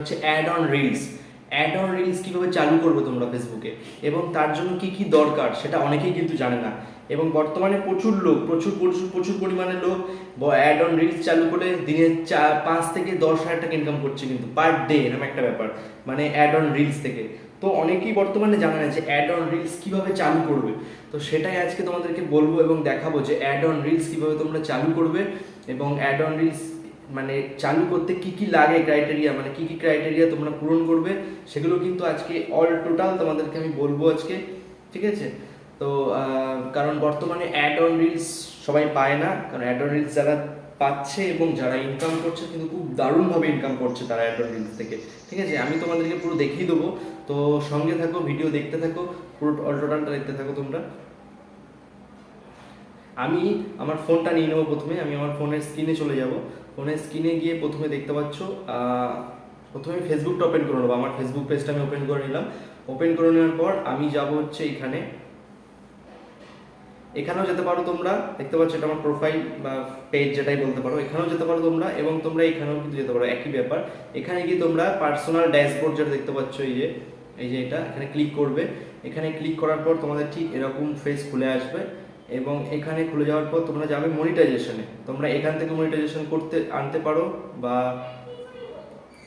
হচ্ছে add on reels add on reels কীভাবে চালু করবে তোমরা ফেসবুকে এবং তার জন্য কি কি দরকার সেটা অনেকেই কিন্তু জানে না। এবং বর্তমানে প্রচুর লোক, প্রচুর প্রচুর প্রচুর পরিমাণে লোক অ্যাড অন রিলস চালু করে দিনে চার পাঁচ থেকে দশ হাজার টাকা ইনকাম করছে কিন্তু পার ডে এরকম একটা ব্যাপার। মানে অ্যাড অন রিলস থেকে। তো অনেকেই বর্তমানে জানে না যে অ্যাড অন রিলস কীভাবে চালু করবে। তো সেটাই আজকে তোমাদেরকে বলব এবং দেখাবো যে অ্যাড অন রিলস কীভাবে তোমরা চালু করবে এবং অ্যাড অন রিলস মানে চালু করতে কি কি লাগে ক্রাইটেরিয়া মানে কি কি ক্রাইটেরিয়া তোমরা পূরণ করবে? সেগুলো কিন্তু আজকে অল টোটাল তোমাদেরকে আমি বলব আজকে, ঠিক আছে? তো কারণ বর্তমানে অ্যাড অন রিলস সবাই পায় না। কারণ অ্যাড অন রিলস যারা পাচ্ছে এবং যারা ইনকাম করছে, কিন্তু খুব দারুণভাবে ইনকাম করছে তারা অ্যাড অন রিলস থেকে, ঠিক আছে? আমি তোমাদেরকে পুরো দেখিয়ে দেবো। তো সঙ্গে থাকো ভিডিও দেখতে থাকো, পুরো অল টোটালটা দেখতে থাকো তোমরা। আমি আমার ফোনটা নিয়ে নেব প্রথমে, আমি আমার ফোনের স্ক্রিনে চলে যাব। ফোনের স্ক্রিনে গিয়ে প্রথমে দেখতে পাচ্ছ প্রথমে ফেসবুকটা ওপেন করে নেব। আমার ফেসবুক পেজটা আমি ওপেন করে নিলাম। ওপেন করে নেওয়ার পর আমি যাব হচ্ছে এখানে। এখানেও যেতে পারো তোমরা, দেখতে পাচ্ছ এটা আমার প্রোফাইল বা পেজ যেটাই বলতে পারো। এখানেও যেতে পারো তোমরা এবং তোমরা এখানেও কিন্তু যেতে পারো, একই ব্যাপার। এখানে গিয়ে তোমরা পার্সোনাল ড্যাশবোর্ড যেটা দেখতে পাচ্ছ, এই যে এই যে এটা, এখানে ক্লিক করবে। এখানে ক্লিক করার পর তোমাদের ঠিক এরকম ফেস খুলে আসবে। এবং এখানে খুলে যাওয়ার পর তোমরা যাবে মনিটাইজেশনে তোমরা এখান থেকে মনিটাইজেশন করতে, আনতে পারো বা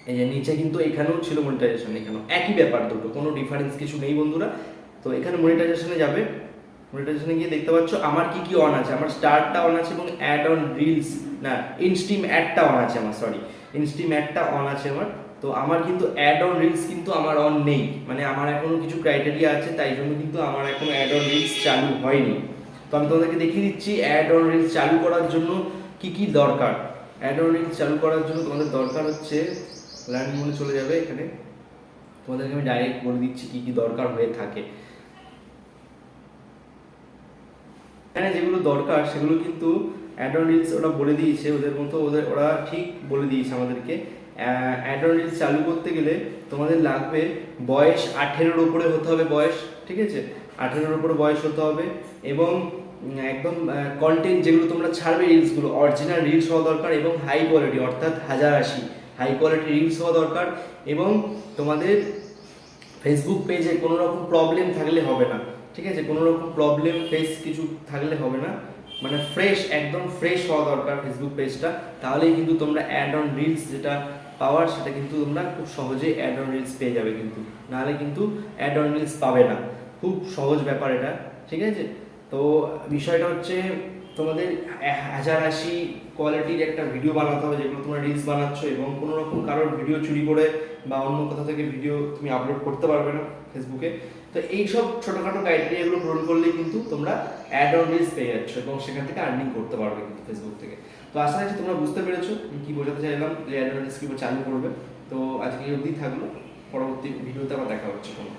এই যে নিচে কিন্তু এখানেও ছিল মনিটাইজেশন এখানেও। একই ব্যাপার দুটো, কোনো ডিফারেন্স কিছু নেই বন্ধুরা। তো এখানে মনিটাইজেশনে যাবে। মনিটাইজেশনে গিয়ে দেখতে পাচ্ছ আমার কি কি অন আছে, আমার স্টারটা অন আছে এবং অ্যাড অন রিলস না ইনস্টিম অ্যাডটা অন আছে আমার সরি ইনস্টিম অ্যাডটা অন আছে আমার। তো আমার কিন্তু অ্যাড অন রিলস কিন্তু আমার অন নেই। মানে আমার এখনও কিছু ক্রাইটেরিয়া আছে, তাই জন্য কিন্তু আমার এখনও অ্যাড অন রিলস চালু হয়নি। তো আমি তোমাদেরকে দেখিয়ে দিচ্ছি অ্যাড অন রিলস চালু করার জন্য কি কি দরকার। অ্যাড অন রিলস চালু করার জন্য তোমাদের দরকার হচ্ছে ল্যান্ড মোডে চলে যাবে এখানে। তোমাদেরকে আমি ডাইরেক্ট বলে দিচ্ছি কি কি দরকার হয়ে থাকে। এখানে যেগুলো দরকার, সেগুলো কিন্তু অ্যাডন রিলস ওরা বলে দিয়েছে, ওদের মতো ওদের, ওরা ঠিক বলে দিয়েছে আমাদেরকে। অ্যাডন রিলস চালু করতে গেলে তোমাদের লাগবে বয়স আঠেরোর উপরে হতে হবে বয়স, ঠিক আছে? আঠেরোর উপরে বয়স হতে হবে এবং একদম কন্টেন্ট যেগুলো তোমরা ছাড়বে রিলসগুলো অরিজিনাল রিলস হওয়া দরকার এবং হাই কোয়ালিটি অর্থাৎ হাজার আশি। হাই কোয়ালিটি রিলস হওয়া দরকার এবং তোমাদের ফেসবুক পেজে কোনো রকম প্রবলেম থাকলে হবে না, ঠিক আছে? কোনো রকম প্রবলেম ফেস কিছু থাকলে হবে না। মানে ফ্রেশ একদম ফ্রেশ হওয়া দরকার ফেসবুক পেজটা তাহলেই কিন্তু তোমরা অ্যাড অন রিলস যেটা পাওয়ার, সেটা কিন্তু তোমরা খুব সহজেই অ্যাড অন রিলস পেয়ে যাবে কিন্তু। নাহলে কিন্তু অ্যাড অন রিলস পাবে না। খুব সহজ ব্যাপার এটা, ঠিক আছে? তো বিষয়টা হচ্ছে তোমাদের হাজার আশি কোয়ালিটির একটা ভিডিও বানাতে হবে যেগুলো তোমরা রিলস বানাচ্ছ এবং কোনো রকম কারোর ভিডিও চুরি করে বা অন্য কোথাও থেকে ভিডিও তুমি আপলোড করতে পারবে না ফেসবুকে তো এইসব ছোটোখাটো ক্রাইটেরিয়াগুলো পূরণ করলেই কিন্তু তোমরা অ্যাড অন রিলস পেয়ে যাচ্ছ এবং সেখান থেকে আর্নিং করতে পারবে কিন্তু ফেসবুক থেকে। তো আশা রাখছি তোমরা বুঝতে পেরেছ কি বোঝাতে চাইলাম যে অ্যাড অন রিলস কীভাবে চালু করবে। তো আজকে অবধি থাকল। পরবর্তী ভিডিওতে আবার দেখা হচ্ছে তোমার।